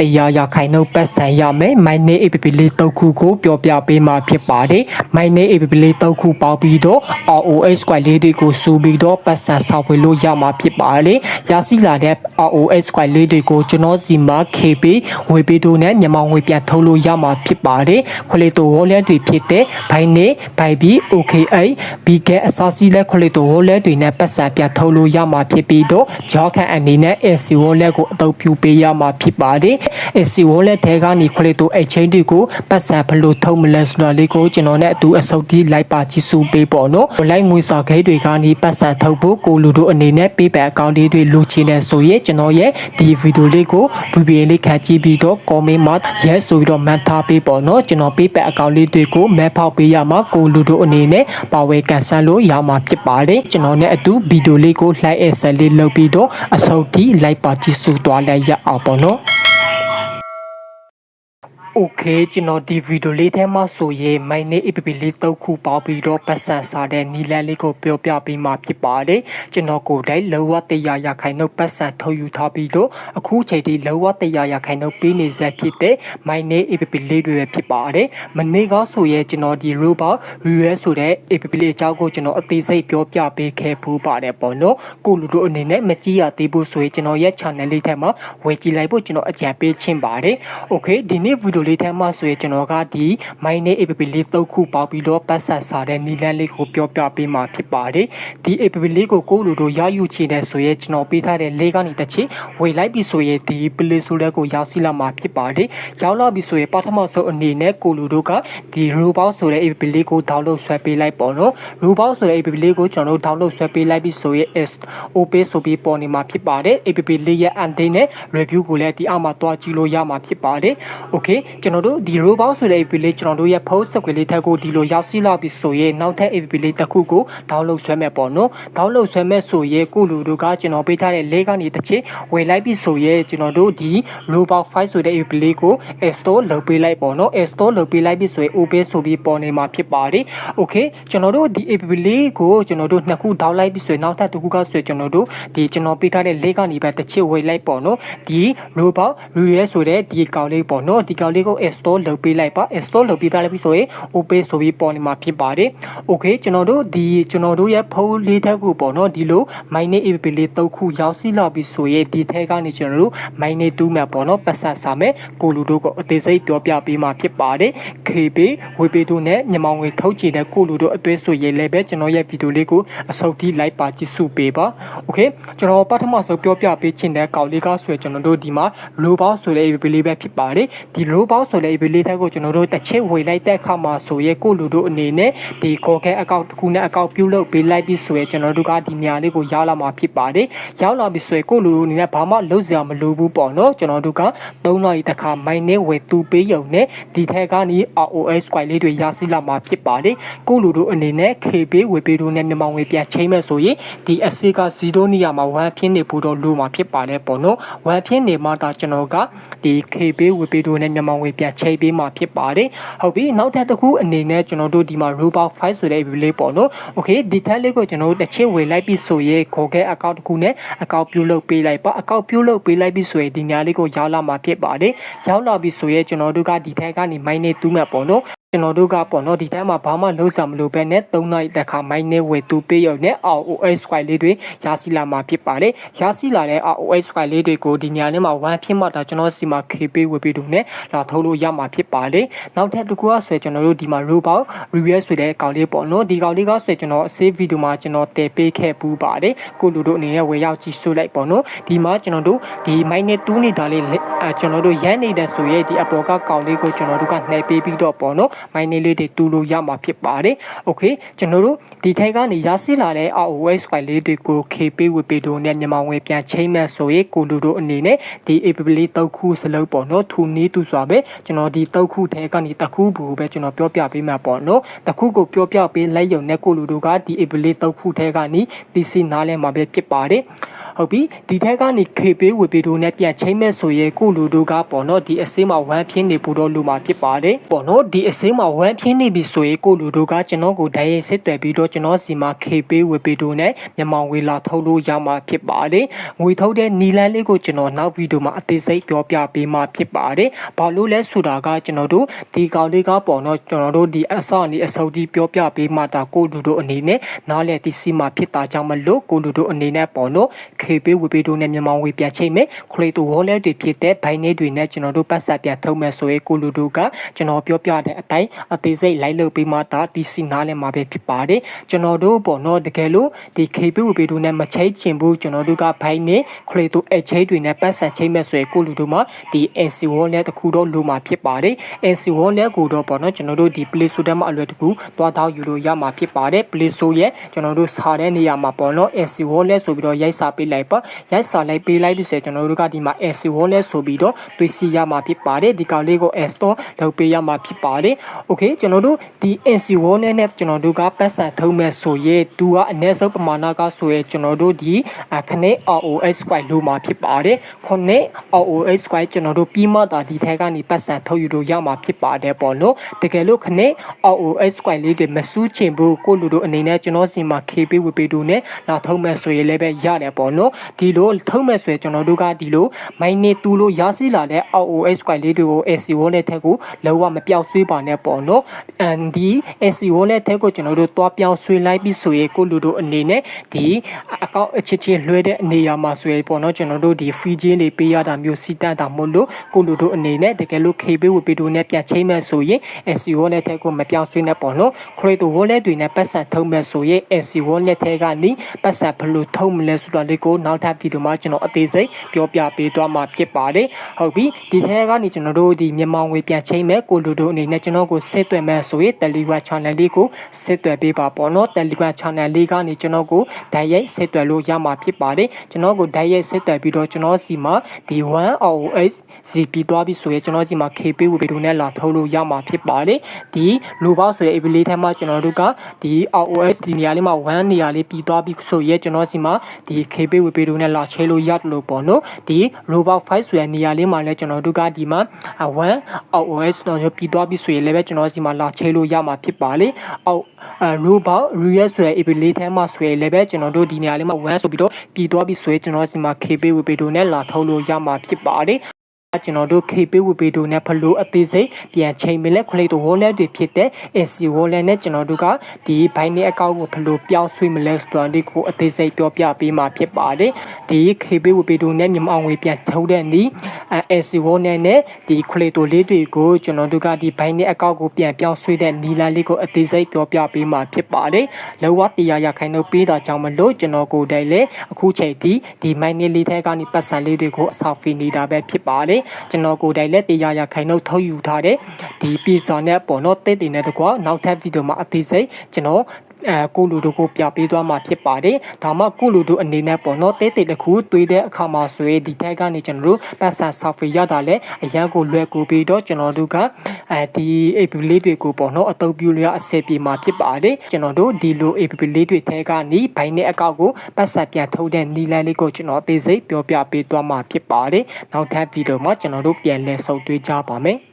တရားရခိုင်နှုတ်ပတ်စံရမယ်မိုင်းနေ app လေးတုတ်ခုကိုပြောပြပေးမှာဖြစ်ပါတယ်မိုင်းနေ app လေးတုတ်ခုပေါပြီးတော့ ROS squad လေးတွေကိုစူပြီးတော့ပတ်စံဆောက်ဝေလို့ရမှာဖြစ်ပါတယ်ရရှိလာတဲ့ ROS squad လေးတွေကိုကျွန်တော်စီမှာ KB ဝေပေးတို့နဲ့မြန်မာငွေပြန်ထုတ်လို့ရမှာဖြစ်ပါတယ်ခွလေတို wallet တွေဖြစ်တဲ့ဘိုင်းနေဘိုင်ဘီ OKA BK အစားစီးလက်ခွလေတို wallet တွေနဲ့ပတ်စံပြန်ထုတ်လို့ရမှာဖြစ်ပြီးတော့ဂျော့ခန်အနေနဲ့ AC wallet ကိုအသုံးပြုပေးရမှာဖြစ်ပါတယ် AC wallet ထဲကနေခွလေတို exchange တွေကိုပတ်စံဘယ်လိုထုတ်မလဲဆိုတာလေးကိုကျွန်တော်နဲ့အတူအဆုတ်တီးလိုက်ပါကြည့်စုပေးပေါ့နော်။ online ငွေစာခဲတွေကနေပတ်စံထုတ်ဖို့ကိုလူတို့အနေနဲ့ PayPal account လေးတွေလိုချင်တယ်ဆိုရင်ကျွန်တော်ရဲ့ဒီဗီဒီယိုလေးကို VPN လေးခန့်ကြည့်ပြီးတော့ comment မှာ yes ဆိုပြီးတော့မှတ်ထားပေးပေါ့နော်ကျွန်တော် PayPal account လေးတွေကို map ဖောက်ပေးရမှာကိုလူတို့အနေနဲ့ပါဝယ်ကန်ဆယ်လို့ရမှာဖြစ်ပါတယ်ကျွန်တော်နဲ့အတူဗီဒီယိုလေးကို like အဆက်လေးလုပ်ပြီးတော့အဆုတ်တီးလိုက်ပါကြည့်စုသွားလိုက်ရအောင်ပေါ့နော် Okay ကျွန်တော်ဒီဗီဒီယိုလေးထဲမှာဆိုရင် my name app လေးတုပ်ခုပေါင်းပြီးတော့ပတ်စံစားတဲ့နီလန်လေးကိုပြောပြပေးမှာဖြစ်ပါတယ်ကျွန်တော်ကိုယ်တိုင်လောဝတရားရခိုင်နှုတ်ပတ်စံထုတ်ယူထားပြီးတော့အခုချိန်ထိလောဝတရားရခိုင်နှုတ်ပေးနေဆက်ဖြစ်တဲ့ my name app လေးတွေပဲဖြစ်ပါတယ်မနေ့ကဆိုရင်ကျွန်တော်ဒီ robot viewer ဆိုတဲ့ app လေးအကြောင်းကိုကျွန်တော်အသေးစိတ်ပြောပြပေးခဲ့ဖူးပါတယ်ပေါ့နော်ကိုလူတို့အနေနဲ့မကြည့်ရသေးဘူးဆိုရင်ကျွန်တော်ရဲ့ channel လေးထဲမှာဝယ်ကြည့်လိုက်ဖို့ကျွန်တော်အကြံပေးချင်ပါတယ် Okay ဒီနေ့ဗီဒီယိုလေးထဲမှာဆိုရင်ကျွန်တော်ကဒီ my name app လေးသုံးခုပေါပြီးတော့ပတ်ဆက်စားတဲ့နီလန်းလေးကိုပြောပြပေးမှာဖြစ်ပါတယ်ဒီ app လေးကိုကိုလူတို့ရယူချင်တဲ့ဆိုရင်ကျွန်တော်ပေးထားတဲ့လေးကနေတစ်ချီဝေလိုက်ပြီဆိုရင်ဒီ play store ကိုရောက်စီလာမှာဖြစ်ပါတယ်ရောက်လာပြီဆိုရင်ပထမဆုံးအနေနဲ့ကိုလူတို့ကဒီ robot ဆိုတဲ့ app လေးကို download ဆွဲပေးလိုက်ပေါ့နော် robot ဆိုတဲ့ app လေးကိုကျွန်တော်တို့ download ဆွဲပေးလိုက်ပြီဆိုရင် is open ဆိုပြီးပေါ်နေမှာဖြစ်ပါတယ် app လေးရဲ့ update နဲ့ review ကိုလည်းဒီအောက်မှာတွားကြည့်လို့ရမှာဖြစ်ပါတယ် okay ကျွန်တော်တို့ဒီ robot ဆိုတဲ့ app လေးကျွန်တော်တို့ရဲ့ post စကွေလေးထက်ကိုဒီလိုရောက်စီလာပြီဆိုရင်နောက်ထပ် app လေးတစ်ခုကို download ဆွဲမယ်ပေါ့နော် download ဆွဲမယ်ဆိုရင်ကိုလူတို့ကကျွန်တော်ပေးထားတဲ့လေးကနေတစ်ချက်ဝယ်လိုက်ပြီဆိုရင်ကျွန်တော်တို့ဒီ robot 5ဆိုတဲ့ app လေးကို install လုပ်ပေးလိုက်ပေါ့နော် install လုပ်ပေးလိုက်ပြီဆိုရင် open ဆိုပြီးပေါ်နေမှာဖြစ်ပါတယ် okay ကျွန်တော်တို့ဒီ app လေးကိုကျွန်တော်တို့နှစ်ခု download လိုက်ပြီဆိုရင်နောက်ထပ်တစ်ခုကဆိုရင်ကျွန်တော်တို့ဒီကျွန်တော်ပေးထားတဲ့လေးကနေပဲတစ်ချက်ဝယ်လိုက်ပေါ့နော်ဒီ robot real ဆိုတဲ့ဒီကောင်လေးပေါ့နော်ဒီကောင်လေးကို install လုပ်ပေးလိုက်ပါ install လုပ်ပေးပြလိုက်ပြီဆိုရင် open ဆိုပြီးပေါ်နေမှာဖြစ်ပါတယ် okay ကျွန်တော်တို့ဒီကျွန်တော်တို့ရဲ့ဖုန်းလေးထက်ကိုပေါ့နော်ဒီလို my name app လေးသုံးခုရောက်စီလာပြီဆိုရင်ဒီထဲကနေကျွန်တော်တို့ my name 2မှာပေါ့နော်ပတ်ဆက်စာမယ်ကိုလူတို့ကိုအသေးစိတ်ပြောပြပေးမှာဖြစ်ပါတယ် KB ဝေပေးတို့နဲ့ညမောင်ငွေထုတ်ချင်တဲ့ကိုလူတို့အသွေးဆိုရင်လည်းပဲကျွန်တော်ရဲ့ဗီဒီယိုလေးကိုအစုပ်ထိလိုက်ပါကြည့်စုပေးပါ okay ကျွန်တော်ပထမဆုံးပြောပြပေးချင်တဲ့ကောင်လေးကဆိုရင်ကျွန်တော်တို့ဒီမှာ low box ဆိုတဲ့ app လေးပဲဖြစ်ပါတယ်ဒီ low box ဆိုတဲ့ app လေးတဲ့ကိုကျွန်တော်တို့တစ်ချက်ဝေလိုက်တဲ့အခါမှာဆိုရင်ကိုလူတို့အနေနဲ့ဒီ Google account တစ်ခုနဲ့ account ပြုလုပ်ပေးလိုက်ပြီးဆိုရင်ကျွန်တော်တို့ကဒီနေရာလေးကိုရောက်လာမှာဖြစ်ပါတယ်ရောက်လာပြီဆိုရင်ကိုလူတို့အနေနဲ့ဘာမှလုပ်စရာမလိုဘူးပေါ့နော်ကျွန်တော်တို့က3နာရီတစ်ခါ my name ဝယ်သူပေးရုံနဲ့ဒီထက်ကနေ ROS squad လေးတွေရရှိလာမှာဖြစ်ပါတယ်ကိုလူတို့အနေနဲ့ KB ဝယ်ပေးတို့နဲ့မြန်မာငွေပြန်ချိန်မဲ့ဆိုရင်ဒီအစစ်က0နေရာမှာ1ဖြစ်နေဖို့တော့လိုမှာဖြစ်ပါတယ်ပေါ့နော်1ဖြစ်နေမှဒါကျွန်တော်ကဒီ KB ဝယ်ပေးတို့နဲ့မြန်မာငွေပြန်ချိန်ပေးမှာဖြစ်ပါတယ်ဟုတ်ပြီနောက်ထပ်တစ်ခုအနေနဲ့ကျွန်တော်တို့ဒီမှာ Robot 5ဆိုတဲ့ relay ပေါ့နော် okay ဒီ tag လေးကိုကျွန်တော်တို့တစ်ချက်ဝေလိုက်ပြီးဆိုရဲ Google account တစ်ခုနဲ့ account ပြုလုပ်ပေးလိုက်ပါ account ပြုလုပ်ပေးလိုက်ပြီးဆိုရင်ဒီညာလေးကိုရောက်လာမှာဖြစ်ပါတယ်ရောက်လာပြီဆိုရဲကျွန်တော်တို့ကဒီ tag ကနေ mine နေတူးမှာပေါ့နော် ကျွန်တော်တို့ကပေါ့နော်ဒီတိုင်းမှာဘာမှလုံးစမလို့ပဲနဲ့3နိုင်တစ်ခါမိုင်းနဲ့ဝယ်သူပေးရုံနဲ့ ROS file လေးတွေရရှိလာမှာဖြစ်ပါတယ်ရရှိလာတဲ့ ROS file လေးတွေကိုဒီညနေမှာ1ဖြစ်မှတော့ကျွန်တော်စီမှာ KP ဝယ်ပြီးတော့နဲ့လာထုတ်လို့ရမှာဖြစ်ပါတယ်နောက်ထပ်တစ်ခုကဆိုရင်ကျွန်တော်တို့ဒီမှာ robot review ဆိုတဲ့အကောင်လေးပေါ့နော်ဒီကောင်လေးကဆိုရင်ကျွန်တော် save video မှာကျွန်တော်တည်ပေးခဲ့ပူးပါတယ်ကိုလူတို့အနေနဲ့ဝယ်ရောက်ကြည့်ဆိုလိုက်ပေါ့နော်ဒီမှာကျွန်တော်တို့ဒီ minus 2နေတာလေးအဲကျွန်တော်တို့ရမ်းနေတဲ့ဆိုရဲဒီအပေါ်ကကောင်လေးကိုကျွန်တော်တို့ကနှိပ်ပေးပြီးတော့ပေါ့နော်မိုင်းနေလေးတွေတူလို့ရမှာဖြစ်ပါတယ်။ Okay ကျွန်တော်တို့ဒီထဲကနေရရှိလာတဲ့ ROS file လေးတွေကို KP ဝပေတို့နဲ့မြန်မာငွေပြန်ချိန်မဲ့ဆိုရင်ကိုလူတို့အနေနဲ့ဒီ app လေးတောက်ခုစလုံးပေါ့နော်ထူနေတူစွာပဲကျွန်တော်ဒီတောက်ခုထဲကနေတခုဘူးပဲကျွန်တော်ပြောပြပေးမှာပေါ့နော်တခုကိုပြောပြပေးလိုက်ရုံနဲ့ကိုလူတို့ကဒီ app လေးတောက်ခုထဲကနေဒီစီနားလဲမှာပဲဖြစ်ပါတယ်။ ဟုတ်ပြီဒီထက်ကနေ KB ဝေပေတို့နဲ့ပြန်ချိန်မဲ့ဆိုရင်ကိုလူတို့ကပေါ့နော်ဒီအစိမ်းမှာဝမ်းဖြစ်နေဖို့တော့လူမှာဖြစ်ပါတယ်ပေါ့နော်ဒီအစိမ်းမှာဝမ်းဖြစ်နေပြီဆိုရင်ကိုလူတို့ကကျွန်တော်ကိုဓာတ်ရိုက်စစ်တွယ်ပြီးတော့ကျွန်တော်စီမှာ KB ဝေပေတို့နဲ့မြန်မာငွေလာထုတ်လို့ရမှာဖြစ်ပါတယ်ငွေထုတ်တဲ့နီလန်းလေးကိုကျွန်တော်နောက်ဗီဒီယိုမှာအသေးစိတ်ပြောပြပေးမှာဖြစ်ပါတယ်ဘာလို့လဲဆိုတာကကျွန်တော်တို့ဒီကောင်လေးကပေါ့နော်ကျွန်တော်တို့ဒီအစောအနေအစုပ်ဒီပြောပြပေးမှတာကိုလူတို့အနေနဲ့နားလည်သိစီမှာဖြစ်တာကြောင့်မလို့ကိုလူတို့အနေနဲ့ပေါ့နော် KB ဝေပေတို့နဲ့မြန်မာငွေပြန်ချိန်မယ်ခရီတိုဝေါ်လက်တွေဖြစ်တဲ့ဘိုင်းနေတွေနဲ့ကျွန်တော်တို့ပတ်ဆက်ပြန်ထုတ်မယ်ဆိုရင်ကိုလူတို့ကကျွန်တော်ပြောပြတဲ့အတိုင်းအသေးစိတ်လိုက်လုပ်ပေးမှတာဒီစီနားလည်မှာပဲဖြစ်ပါတယ်ကျွန်တော်တို့ပေါ့နော်တကယ်လို့ဒီ KB ဝေပေတို့နဲ့မချိတ်ချင်ဘူးကျွန်တော်တို့ကဘိုင်းနေခရီတိုအချိတ်တွေနဲ့ပတ်ဆက်ချိန်မယ်ဆိုရင်ကိုလူတို့မှာဒီ NC wallet တခုတော့လိုမှာဖြစ်ပါတယ် NC wallet ကိုတော့ပေါ့နော်ကျွန်တော်တို့ဒီ Play Store ထဲမှာအလွယ်တကူသွားတောက်ယူလို့ရမှာဖြစ်ပါတယ် Play Store ရဲ့ကျွန်တော်တို့စာတဲ့နေရာမှာပေါ့နော် NC wallet ဆိုပြီးတော့ရိုက်စာပေးလိုက်ပါရိုက်စာလိုက်ပေးလိုက်ပြီဆိုရင်ကျွန်တော်တို့ကဒီမှာ NC wallet ဆိုပြီးတော့တွေ့ရှိရမှာဖြစ်ပါတယ်ဒီကောင်လေးကို App Store လုပ်ပေးရမှာဖြစ်ပါတယ် Okay ကျွန်တော်တို့ဒီ NC wallet နဲ့ကျွန်တော်တို့ကပတ်စံထုံးမဲ့ဆိုရင်သူကအနည်းဆုံးပမာဏကဆိုရင်ကျွန်တော်တို့ဒီခနဲ့ ROS square လို့မှာဖြစ်ပါတယ်ခုနှစ် ROS square ကျွန်တော်တို့ပြီးမှသာဒီထဲကနေပတ်စံထုတ်ယူလို့ရမှာဖြစ်ပါတယ်ပေါ့နော်တကယ်လို့ခနဲ့ ROS square လေးတွေမစူးချင်ဘူးကိုလူတို့အနေနဲ့ကျွန်တော်စီမှာ KB ဝေပေးတို့နဲ့လာထုံးမဲ့ဆိုရင်လည်းပဲရတယ်ပေါ့နော်ဒီလိုထုံးမဲ့ဆိုရင်ကျွန်တော်တို့ကဒီလိုမိုင်းနေတူလို့ရစီလာတဲ့ ROS square လေးတွေကို SEO နဲ့ထက်ကိုလောကမပြောက်ဆွေးပါနဲ့ပေါ့နော်အန်ဒီ SEO နဲ့ထက်ကိုကျွန်တော်တို့တွားပြောင်းဆွေးလိုက်ပြီးဆိုရင်ကိုလူတို့အနေနဲ့ဒီအကောင့်အချစ်ချင်းလွှဲတဲ့နေရာမှာဆိုရင်ပေါ့နော်ကျွန်တော်တို့ဒီ free ချင်းတွေပေးရတာမျိုးစီတန်တာမို့လို့ကိုလူတို့အနေနဲ့တကယ်လို့ KB ဝေပေးတို့နဲ့ပြန်ချိန်မဲ့ဆိုရင် SEO နဲ့ထက်ကိုမပြောင်းဆွေးနဲ့ပေါ့နော် Crypto wallet တွေနဲ့ပတ်စံထုံးမဲ့ဆိုရင် SEO wallet ထဲကနေပတ်စံဘယ်လိုထုံးမလဲဆိုတာလေးကိုနောက်ထပ်ဗီဒီယိုမှာကျွန်တော်အသေးစိတ်ပြောပြပေးသွားမှာဖြစ်ပါတယ်ဟုတ်ပြီဒီထဲကနေကျွန်တော်တို့ဒီမြန်မာငွေပြန်ချိန်မဲ့ကိုလူတို့အနေနဲ့ကျွန်တော်ကိုဆက်သွယ်မဲ့ဆိုရင် Telegram channel လေးကိုဆက်သွယ်ပေးပါပေါ့နော် Telegram channel လေးကနေကျွန်တော်ကိုဓာတ်ရိုက်ဆက်သွယ်လို့ရမှာဖြစ်ပါတယ်ကျွန်တော်ကိုဓာတ်ရိုက်ဆက်သွယ်ပြီးတော့ကျွန်တော်စီမှာဒီ 1OS ZP သွားပြီးဆိုရင်ကျွန်တော်စီမှာ KP ဝေပြီးတို့နဲ့လာထုတ်လို့ရမှာဖြစ်ပါတယ်ဒီလူပေါက်ဆိုတဲ့ APP လေးထဲမှာကျွန်တော်တို့ကဒီ ROS ဒီနေရာလေးမှာ1နေရာလေးပြီးသွားပြီးဆိုရင်ကျွန်တော်စီမှာဒီ KB ဝေပေးတို့နဲ့လာချဲလို့ရတယ်လို့ပေါ့နော်ဒီ robot 5ဆိုတဲ့နေရာလေးမှာလည်းကျွန်တော်တို့ကဒီမှာ1 ROS တော့ပြီးသွားပြီးဆိုရင်လည်းပဲကျွန်တော်စီမှာလာချဲလို့ရမှာဖြစ်ပါလေအောက် robot real ဆိုတဲ့ APP လေးထဲမှာဆိုရင်လည်းပဲကျွန်တော်တို့ဒီနေရာလေးမှာ1ဆိုပြီးတော့ပြီးသွားပြီးဆိုရင်ကျွန်တော်စီမှာ KB ဝေပေးတို့နဲ့လာထုတ်လို့ရမှာဖြစ်ပါတယ် ကျွန်တော်တို့ KP ဝပေတို့နဲ့ဖလို့အသေးစိတ်ပြန်ချိန်မလဲခလိတ်တို့ wallet တွေဖြစ်တဲ့ AC wallet နဲ့ကျွန်တော်တို့ကဒီ Binance account ကိုဖလို့ပြောင်းဆွေးမလဲဆိုတော့ဒီကိုအသေးစိတ်ပြောပြပေးမှာဖြစ်ပါတယ်ဒီ KP ဝပေတို့နဲ့မြန်မာငွေပြန်ထုတ်တဲ့နီ AC wallet နဲ့ဒီခလိတ်တို့လေးတွေကိုကျွန်တော်တို့ကဒီ Binance account ကိုပြန်ပြောင်းဆွေးတဲ့နီလာလေးကိုအသေးစိတ်ပြောပြပေးမှာဖြစ်ပါတယ်လောကတရားရခိုင်တို့ပေးတာကြောင့်မလို့ကျွန်တော်ကိုယ်တိုင်လည်းအခုချိန်ဒီဒီ Binance လေးထဲကနေပတ်စံလေးတွေကိုအဆောက်ဖီနေတာပဲဖြစ်ပါတယ်ကျွန်တော်ကိုယ်တိုင်လည်းတရားရခိုင်နှုတ်ထုတ်ယူထားတဲ့ဒီပြည်စော်နဲ့ပေါ့နော်တိတ်တင်တဲ့တကွာနောက်ထပ်ဗီဒီယိုမှာအသေးစိတ်ကျွန်တော် အဲကိုလူတို့ကိုပြပေးသွားမှာဖြစ်ပါတယ်ဒါမှကိုလူတို့အနေနဲ့ပေါ့နော်တဲတဲတစ်ခုတွေးတဲ့အခါမှာဆိုရင်ဒီတက်ကနေကျွန်တော်တို့ပတ်စံ software ရတာလဲအရန်ကိုလွယ်ကူပြီးတော့ကျွန်တော်တို့ကအဲဒီ app လေးတွေကိုပေါ့နော်အသုံးပြုလို့ရအဆင်ပြေမှာဖြစ်ပါတယ်ကျွန်တော်တို့ဒီလို app လေးတွေထဲကနေဘိုင်းနဲ့အကောက်ကိုပတ်စံပြန်ထုတ်တဲ့နီလန်လေးကိုကျွန်တော်အသေးစိတ်ပြောပြပေးသွားမှာဖြစ်ပါတယ်နောက်ထပ်ဗီဒီယိုမှာကျွန်တော်တို့ပြန်လည်ဆုံတွေ့ကြပါမယ်